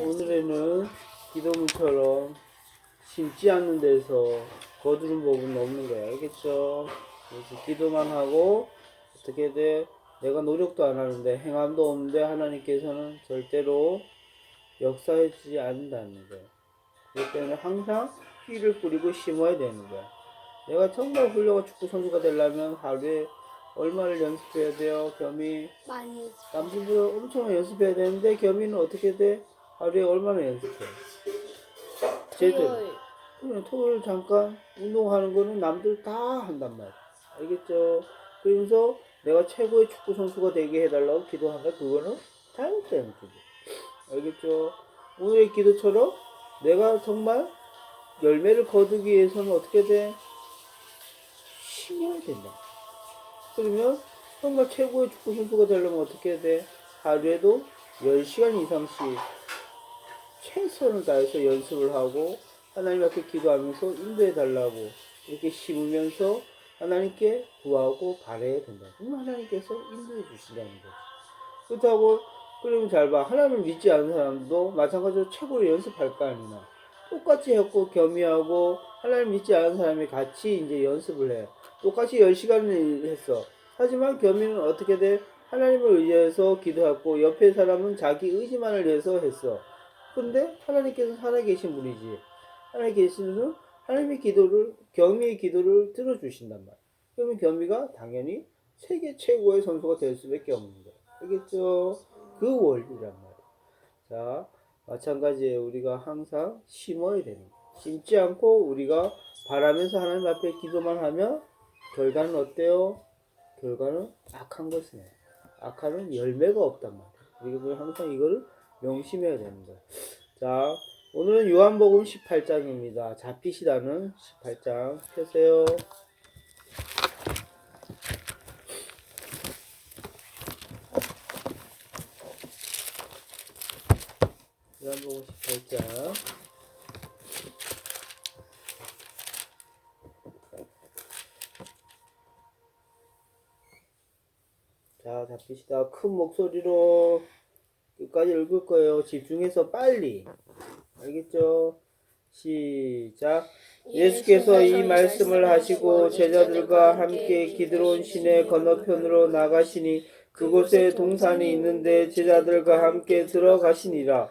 오늘에는 기도문처럼 심지 않는 데서 거두는 법은 없는 거야. 알겠죠? 그래서 기도만 하고 어떻게 돼? 내가 노력도 안 하는데 행함도 없는데 하나님께서는 절대로 역사해주지 않는다는 거야. 그렇기 때문에 항상 씨를 뿌리고 심어야 되는 거야. 내가 정말 훌륭한 축구 선수가 되려면 하루에 얼마를 연습해야 돼요? 겸이 많이 했어. 남들보다 엄청 연습해야 되는데 겸이는 어떻게 돼? 하루에 얼마나 연습해? 제대로. 토요일. 그냥 토요일 잠깐 운동하는 거는 남들 다 한단 말이야. 알겠죠? 그러면서 내가 최고의 축구 선수가 되게 해달라고 기도한다? 그거는 잘못된 기도. 알겠죠? 오늘의 기도처럼 내가 정말 열매를 거두기 위해서는 어떻게 돼? 심어야 된다. 그러면 정말 최고의 축구 선수가 되려면 어떻게 해야 돼? 하루에도 10시간 이상씩 최선을 다해서 연습을 하고 하나님 앞에 기도하면서 인도해 달라고 이렇게 심으면서 하나님께 구하고 바래야 된다. 그럼 하나님께서 인도해 주신다는 거죠. 그렇다고 그러면 잘 봐. 하나님을 믿지 않는 사람도 마찬가지로 최고로 연습할 거 아니나. 똑같이 했고 겸이하고 하나님 믿지 않은 사람이 같이 이제 연습을 해. 똑같이 10시간을 했어. 하지만 겸이는 어떻게 돼? 하나님을 의지해서 기도하고 옆에 사람은 자기 의지만을 위해서 했어. 근데 하나님께서 살아계신 분이지. 하나님 계신 분은 하나님의 기도를 겸이의 기도를 들어주신단 말이야. 그러면 겸이가 당연히 세계 최고의 선수가 될 수밖에 없는 거야. 알겠죠? 그 원리란 말이야. 자, 마찬가지예요. 우리가 항상 심어야 되는 거야. 심지 않고 우리가 바라면서 하나님 앞에 기도만 하면 결과는 어때요? 결과는 악한 것이네. 악한 열매가 없단 말이야. 우리가 항상 이거를 명심해야 되는 거야. 자, 오늘은 요한복음 18장입니다. 잡히시다는 18장 펴세요. 요한복음 18장. 자, 잡히시다. 큰 목소리로 끝까지 읽을 거예요. 집중해서 빨리. 알겠죠? 시작. 예수께서 이 말씀을 하시고 제자들과 함께 기드론 시내 건너편으로 나가시니 그곳에 동산이 있는데 제자들과 함께 들어가시니라.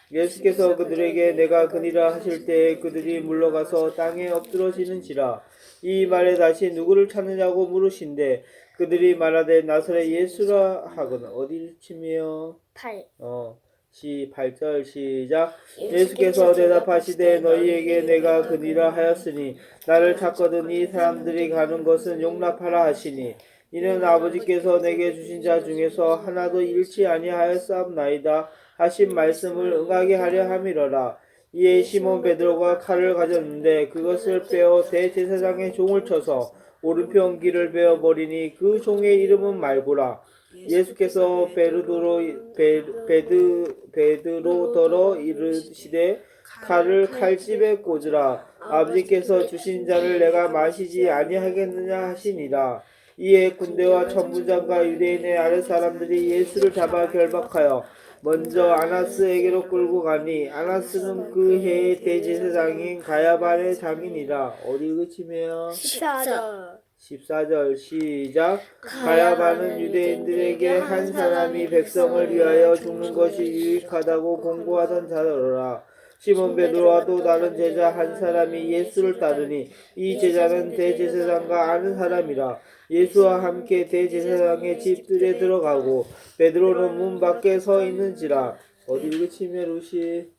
예수께서 그들에게 내가 그니라 하실 때에 그들이 물러가서 땅에 엎드러지는지라. 이 말에 다시 누구를 찾느냐고 물으신데 그들이 말하되 나사렛 예수라 하거늘. 어디를 치며? 8. 어, 시 8절 시작. 예수께서 대답하시되 너희에게 내가 그니라 하였으니 나를 찾거든 이 사람들이 가는 것은 용납하라 하시니 이는 아버지께서 내게 주신 자 중에서 하나도 잃지 아니하였사옵나이다 하신 말씀을 응하게 하려 함이로라. 이에 시몬 베드로가 칼을 가졌는데 그것을 빼어 대제사장의 종을 쳐서 오른편 귀를 베어 버리니 그 종의 이름은 말고라. 예수께서 베르도로 베, 베드 베드로더러 이르시되 칼을 칼집에 꽂으라. 아버지께서 주신 자를 내가 마시지 아니하겠느냐 하시니라. 이에 군대와 천부장과 유대인의 아랫 사람들이 예수를 잡아 결박하여 먼저 아나스에게로 끌고 가니 아나스는 그 해의 대제사장인 가야반의 장인이라 어디 그치며? 14절. 14절. 시작. 가야바는 유대인들에게 한 사람이 백성을 위하여 죽는 것이 유익하다고 공고하던 자더라 시몬 베드로와 또 다른 제자 한 사람이 예수를 따르니 이 제자는 대제사장과 아는 사람이라 예수와 함께 대제사장의 집들에 들어가고 베드로는 문 밖에 서 있는지라. 어디 읽으시면 루시?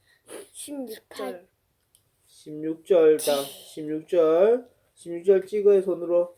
16절. 16절 자 16절. 16절 찍어요 손으로.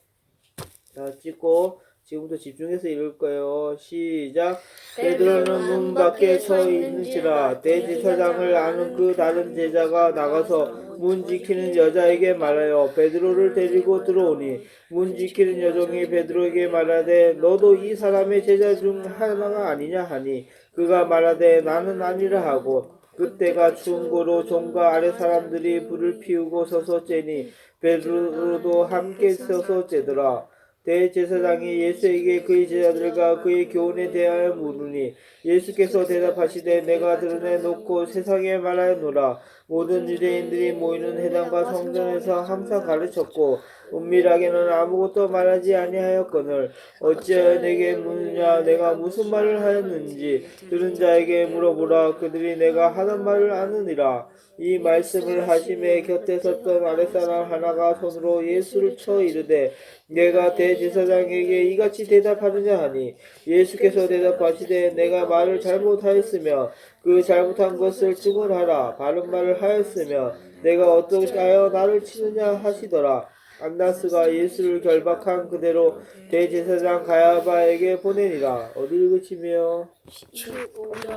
자 찍고 지금부터 집중해서 읽을 거예요. 시작. 베드로는 문 밖에 서 있는지라 대제사장을 아는 그 다른 제자가 나가서 문 지키는 여자에게 말하여 베드로를 데리고 들어오니 문 지키는 여종이 베드로에게 말하되 너도 이 사람의 제자 중 하나가 아니냐 하니 그가 말하되 나는 아니라 하고 그때가 추운 고로 종과 아래 사람들이 불을 피우고 서서 째니 베드로도 함께 서서 째더라. 대제사장이 예수에게 그의 제자들과 그의 교훈에 대하여 물으니 예수께서 대답하시되 내가 드러내 놓고 세상에 말하노라. 모든 유대인들이 모이는 회당과 성전에서 항상 가르쳤고 은밀하게는 아무것도 말하지 아니하였거늘 어찌하여 내게 묻느냐? 내가 무슨 말을 하였는지 들은 자에게 물어보라. 그들이 내가 하는 말을 아느니라. 이 말씀을 하심에 곁에 섰던 아랫사람 하나가 손으로 예수를 쳐 이르되 내가 대제사장에게 이같이 대답하느냐 하니? 예수께서 대답하시되 내가 말을 잘못하였으며 그 잘못한 것을 증언하라. 바른 말을 하였으며 내가 어떻게 하여 나를 치느냐 하시더라 안나스가 예수를 결박한 그대로 대제사장 가야바에게 보내니라 어디 읽으시며 25절.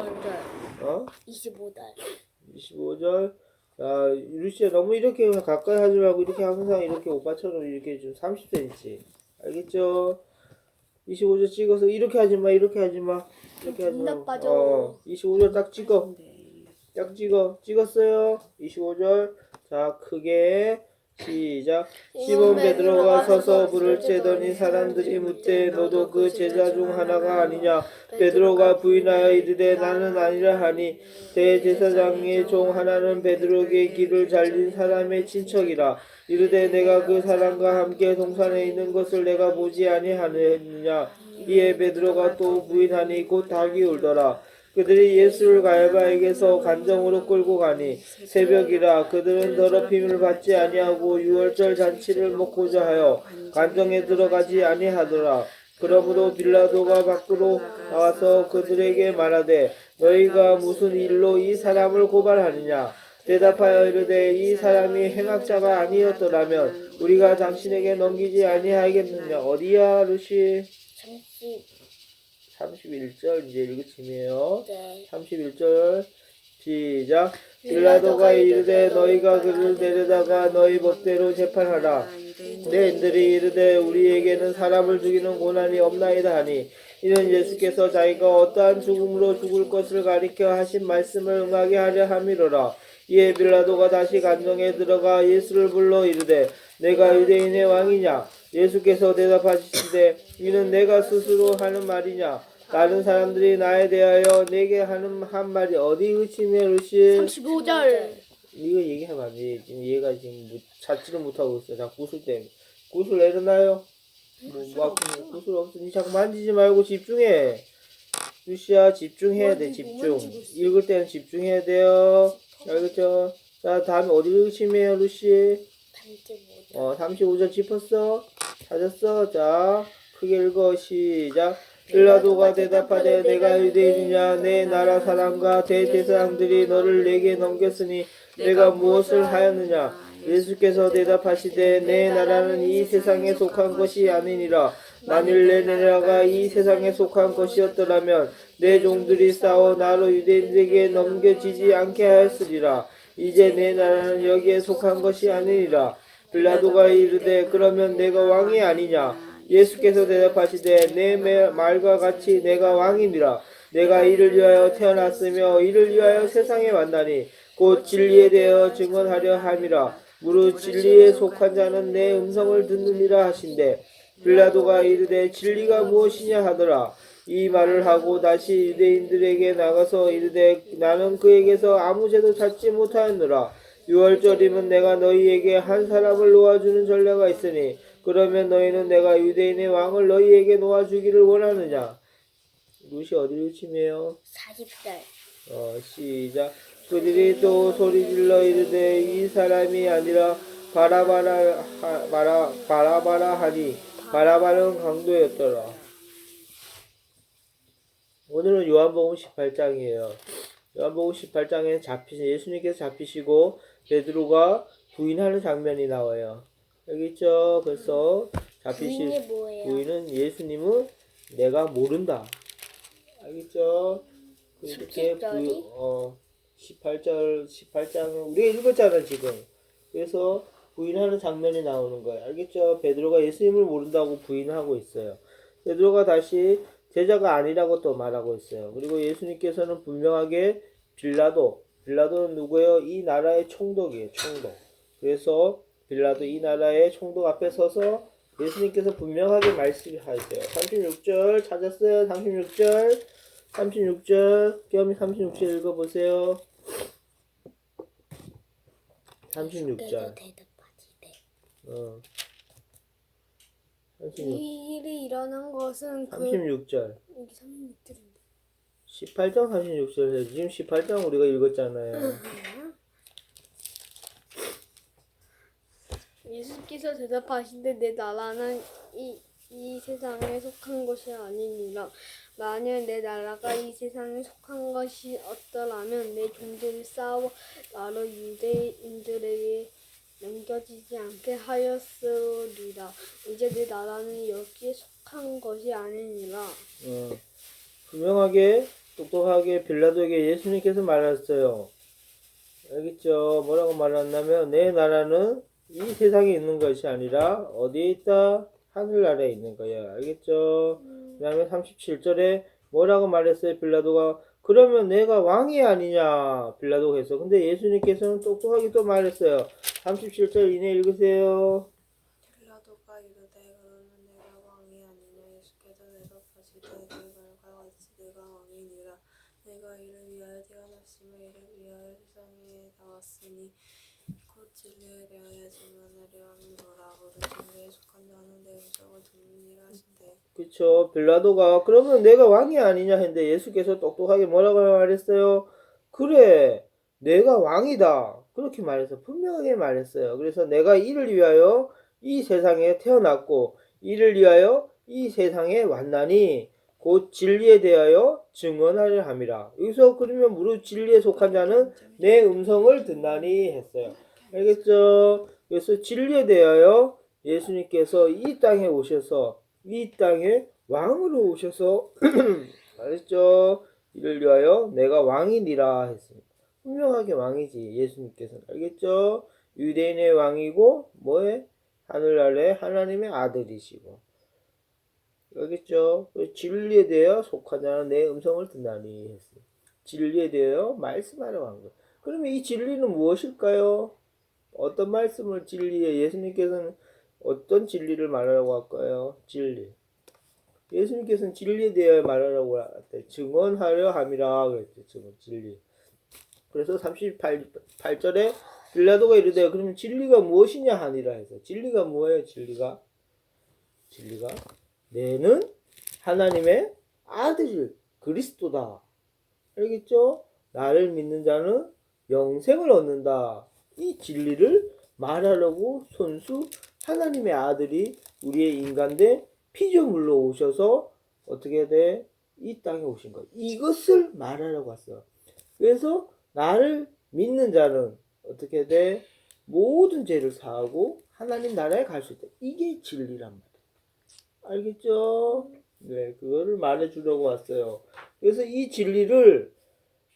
어? 25절. 25절. 자, 루시야 너무 이렇게 가까이 하지 말고 이렇게 항상 이렇게 오빠처럼 이렇게 좀 30cm. 알겠죠? 25절 찍어서 이렇게 하지 마, 이렇게 하지 마. 이렇게 하지 마. 어, 25절 딱 찍어. 딱 찍어. 찍었어요. 25절. 자, 크게. 시작. 시몬 베드로가 서서 불을 쬐더니 사람들이 묻되 너도 그 제자 중 하나가 아니냐? 베드로가 부인하여 이르되 나는 아니라 하니 대제사장의 종 하나는 베드로에게 길을 잘린 사람의 친척이라. 이르되 내가 그 사람과 함께 동산에 있는 것을 내가 보지 아니하느냐? 이에 베드로가 또 부인하니 곧 닭이 울더라 그들이 예수를 가야바에게서 간정으로 끌고 가니 새벽이라 그들은 더럽힘을 받지 아니하고 유월절 잔치를 먹고자 하여 간정에 들어가지 아니하더라. 그러므로 빌라도가 밖으로 나와서 그들에게 말하되 너희가 무슨 일로 이 사람을 고발하느냐 대답하여 이르되 이 사람이 행악자가 아니었더라면 우리가 당신에게 넘기지 아니하겠느냐 어디야 루시 30. 31절 이제 읽으시me요. 네. 31절 시작. 빌라도가 이르되 너희가 그를 데려다가 너희 법대로 재판하라. 내인들이 이르되 우리에게는 사람을 죽이는 고난이 없나이다 하니 이는 예수께서 자기가 어떠한 죽음으로 죽을 것을 가리켜 하신 말씀을 응하게 하려 함이로라. 이에 빌라도가 다시 간정에 들어가 예수를 불러 이르되 내가 유대인의 왕이냐 예수께서 대답하시되 이는 내가 스스로 하는 말이냐 다른 사람들이 나에 대하여 내게 하는 한 말이 어디 의심해 루시 35절. 이거 얘기하면 안 돼. 지금 얘가 지금 뭐 찾지를 못하고 있어. 자, 구슬 때문에. 구슬 내려놔요. 뭐, 뭐, 구슬 없으니 자꾸 만지지 말고 집중해. 루시야, 집중해야 돼, 집중. 읽을 때는 집중해야 돼요. 알겠죠? 자, 다음에 어디 읽으시me요, 루시? 35절. 어, 35절 짚었어? 찾았어? 자, 크게 읽어. 시작. 빌라도가 대답하되 내가 유대인이냐? 내 나라 사람과 대제사장들이 너를 내게 넘겼으니 내가 무엇을 하였느냐? 예수께서 대답하시되 내 나라는 이 세상에 속한 것이 아니니라. 만일 내 나라가 이 세상에 속한 것이었더라면 내 종들이 싸워 나로 유대인들에게 넘겨지지 않게 하였으리라. 이제 내 나라는 여기에 속한 것이 아니니라 빌라도가 이르되 그러면 내가 왕이 아니냐? 예수께서 대답하시되 내 매- 말과 같이 내가 왕이니라. 내가 이를 위하여 태어났으며 이를 위하여 세상에 왔나니 곧 진리에 대하여 증언하려 함이라. 무릇 진리에 속한 자는 내 음성을 듣느니라 하신대. 빌라도가 이르되 진리가 무엇이냐 하더라. 이 말을 하고 다시 유대인들에게 나가서 이르되 나는 그에게서 아무 죄도 찾지 못하였노라 유월절이면 내가 너희에게 한 사람을 놓아주는 전례가 있으니 그러면 너희는 내가 유대인의 왕을 너희에게 놓아주기를 원하느냐 루시 어디를 치매요? 40절. 어 시작 그들이 또 소리질러 이르되 이 사람이 아니라 바라바라 하, 바라 바라바라 하니 바라바는 강도였더라 오늘은 요한복음 18장이에요 요한복음 18장에 잡히신 예수님께서 잡히시고 베드로가 부인하는 장면이 나와요 여기 있죠 그래서 뭐예요? 부인은 예수님은 내가 모른다. 알겠죠? 이렇게 17절이? 부, 어 18절 18장은 우리가 읽었잖아 지금. 그래서 부인하는 장면이 나오는 거예요. 알겠죠? 베드로가 예수님을 모른다고 부인하고 있어요. 베드로가 다시 제자가 아니라고 또 말하고 있어요. 그리고 예수님께서는 분명하게 빌라도 빌라도는 누구예요? 이 나라의 총독이에요. 총독. 그래서 빌라도 이 나라의 총독 앞에 서서 예수님께서 분명하게 말씀하세요. 36절 찾았어요. 36절. 36절. 겸이 36절 읽어보세요. 36절. 대답하시되 어. 36, 이 일이 일어난 것은 그 36절. 여기 36절인데 18장 36절 해요. 지금 18장 우리가 읽었잖아요. 예수께서 대답하신데 내 나라는 이, 이 세상에 속한 것이 아니니라 만일 내 나라가 이 세상에 속한 것이 없더라면 내 종들이 싸워 나로 유대인들에게 넘겨지지 않게 하였으리라 이제 내 나라는 여기에 속한 것이 아니니라 어. 분명하게 똑똑하게 빌라도에게 예수님께서 말했어요. 알겠죠? 뭐라고 말했냐면 내 나라는 이 세상에 있는 것이 아니라 어디에 있다? 하늘나라에 있는 거야. 알겠죠? 그 다음에 37절에 뭐라고 말했어요? 빌라도가 그러면 내가 왕이 아니냐? 빌라도가 했어. 근데 예수님께서는 똑똑하게 또 말했어요. 37절 이내 읽으세요. 빌라도가 이르되 그러면 내가 왕이 아니냐 예수께서 대답하시되 내가 같이 내가 왕이니라 내가 이를 위하여 태어났으며 이를 위하여 세상에 나왔으니 곧 진리에 대하여 증언하려 함이로라 모든 진리에 속한 자는 내 음성을 듣느니라 하신대 그쵸. 빌라도가 그러면 내가 왕이 아니냐 했는데 예수께서 똑똑하게 뭐라고 말했어요? 그래. 내가 왕이다. 그렇게 말해서 분명하게 말했어요. 그래서 내가 이를 위하여 이 세상에 태어났고 이를 위하여 이 세상에 왔나니 곧 진리에 대하여 증언하려 함이라. 여기서 그러면 무릇 진리에 속한 자는 내 음성을 듣나니 했어요. 알겠죠? 그래서 진리에 대하여 예수님께서 이 땅에 오셔서 이 땅에 왕으로 오셔서 알겠죠? 이를 위하여 내가 왕이니라 했습니다. 분명하게 왕이지 예수님께서는 알겠죠? 유대인의 왕이고 뭐에 하늘 아래 하나님의 아들이시고 알겠죠? 그 진리에 대하여 속한 자는 내 음성을 듣나니 했어요. 진리에 대하여 말씀하러 간 거예요. 그러면 이 진리는 무엇일까요? 어떤 말씀을 진리에 예수님께서는 어떤 진리를 말하라고 할까요? 진리. 예수님께서는 진리에 대하여 말하라고 할때 증언하려 함이라 그랬죠. 증언 진리. 그래서 38절에 빌라도가 이르되 그러면 진리가 무엇이냐 하니라 해서 진리가 뭐예요? 진리가 진리가 내는 하나님의 아들 그리스도다. 알겠죠? 나를 믿는 자는 영생을 얻는다. 이 진리를 말하려고 손수 하나님의 아들이 우리의 인간된 피조물로 오셔서 어떻게 돼? 이 땅에 오신 거예요. 이것을 말하려고 왔어요. 그래서 나를 믿는 자는 어떻게 돼? 모든 죄를 사하고 하나님 나라에 갈 수 있다. 이게 진리란 말이에요. 알겠죠? 네, 그거를 말해주려고 왔어요. 그래서 이 진리를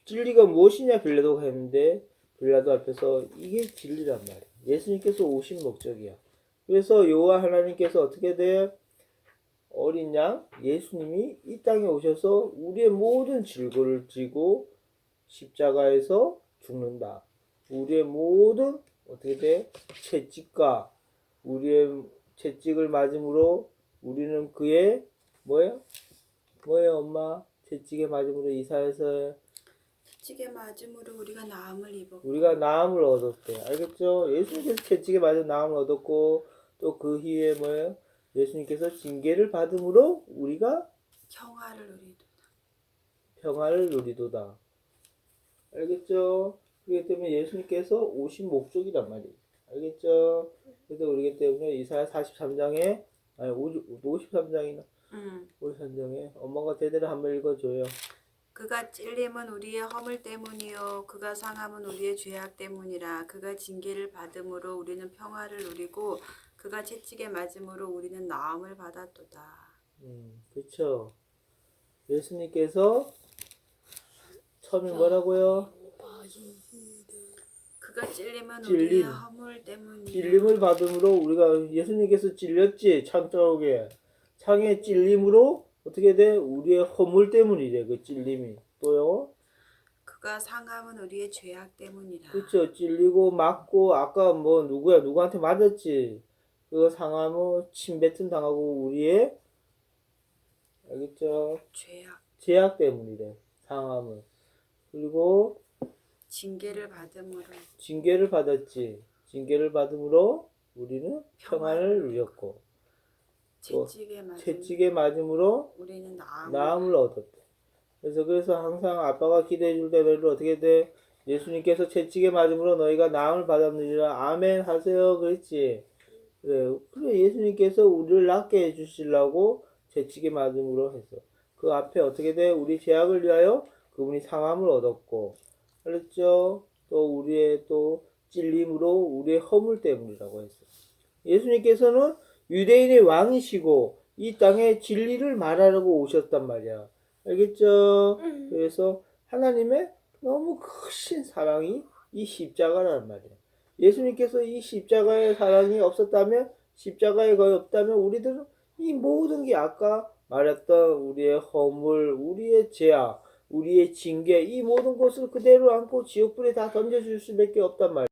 진리가 무엇이냐 빌라도가 했는데 빌라도 앞에서 이게 진리란 말이에요. 예수님께서 오신 목적이야. 그래서 여호와 하나님께서 어떻게 돼? 어린 양 예수님이 이 땅에 오셔서 우리의 모든 질고를 지고 십자가에서 죽는다. 우리의 모든 어떻게 돼? 채찍과 우리의 채찍을 맞음으로 우리는 그의 뭐예요? 뭐예요, 엄마? 채찍에 맞음으로 이사해서 채찍에 맞음으로 우리가 나음을 입었고 우리가 나음을 얻었대. 알겠죠? 예수님께서 채찍에 맞은 나음을 얻었고 또 그 후에 뭐예요? 예수님께서 징계를 받음으로 우리가 평화를 누리도 평화를 누리도다. 알겠죠? 그렇기 때문에 예수님께서 오신 목적이란 말이에요. 알겠죠? 그래서 그렇기 때문에 이사야 43장에 아니 53장이나 음. 53장에 엄마가 제대로 한번 읽어줘요. 그가 찔림은 우리의 허물 때문이요 그가 상함은 우리의 죄악 때문이라 그가 징계를 받음으로 우리는 평화를 누리고 그가 채찍에 맞음으로 우리는 나음을 받았도다. 음, 그쵸. 예수님께서 처음에 뭐라고요? 그가 찔림은 찔림. 우리의 허물 때문이라. 찔림을 받음으로 우리가 예수님께서 찔렸지 창 쪽에 창에 찔림으로 어떻게 돼? 우리의 허물 때문이래 그 찔림이 또요. 그가 상함은 우리의 죄악 때문이라. 그쵸 찔리고 맞고 아까 뭐 누구야 누구한테 맞았지 그거 상하면 침뱉음 당하고 우리의 알겠죠 죄악. 제약 때문이래 상함은 그리고 징계를 받음으로 징계를 받았지 징계를 받음으로 우리는 평안을 누렸고 채찍에 맞음. 채찍에 맞음으로 우리는 나음을 나음을 얻었대. 그래서 그래서 항상 아빠가 기도해 줄 때 너희들 어떻게 돼? 예수님께서 채찍에 맞음으로 너희가 나음을 받았느니라 아멘 하세요 그랬지. 그래 그래 예수님께서 우리를 낫게 해주시려고 채찍에 맞음으로 했어. 그 앞에 어떻게 돼? 우리 죄악을 위하여 그분이 상함을 얻었고 알았죠? 또 우리의 또 찔림으로 우리의 허물 때문이라고 했어. 예수님께서는 유대인의 왕이시고 이 땅에 진리를 말하려고 오셨단 말이야. 알겠죠? 그래서 하나님의 너무 크신 사랑이 이 십자가란 말이야. 예수님께서 이 십자가의 사랑이 없었다면 십자가에 거의 없다면 우리들은 이 모든 게 아까 말했던 우리의 허물, 우리의 죄악, 우리의 징계 이 모든 것을 그대로 안고 지옥불에 다 던져줄 수밖에 없단 말이야.